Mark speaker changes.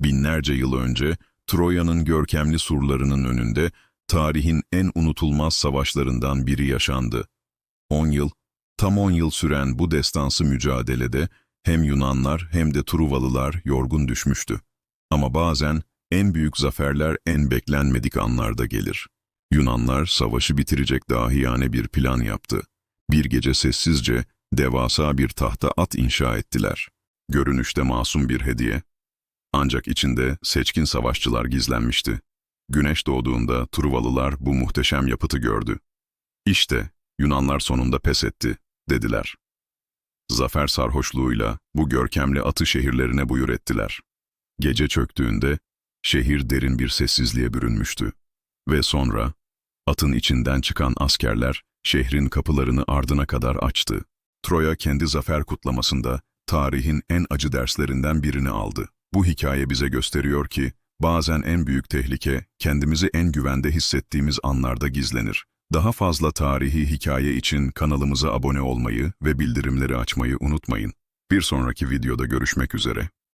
Speaker 1: Binlerce yıl önce Troya'nın görkemli surlarının önünde tarihin en unutulmaz savaşlarından biri yaşandı. 10 yıl, tam 10 yıl süren bu destansı mücadelede hem Yunanlar hem de Truvalılar yorgun düşmüştü. Ama bazen en büyük zaferler en beklenmedik anlarda gelir. Yunanlar savaşı bitirecek dahiyane bir plan yaptı. Bir gece sessizce devasa bir tahta at inşa ettiler. Görünüşte masum bir hediye. Ancak içinde seçkin savaşçılar gizlenmişti. Güneş doğduğunda Truvalılar bu muhteşem yapıtı gördü. İşte Yunanlar sonunda pes etti, dediler. Zafer sarhoşluğuyla bu görkemli atı şehirlerine buyur ettiler. Gece çöktüğünde şehir derin bir sessizliğe bürünmüştü. Ve sonra atın içinden çıkan askerler şehrin kapılarını ardına kadar açtı. Troya kendi zafer kutlamasında tarihin en acı derslerinden birini aldı. Bu hikaye bize gösteriyor ki bazen en büyük tehlike kendimizi en güvende hissettiğimiz anlarda gizlenir. Daha fazla tarihi hikaye için kanalımıza abone olmayı ve bildirimleri açmayı unutmayın. Bir sonraki videoda görüşmek üzere.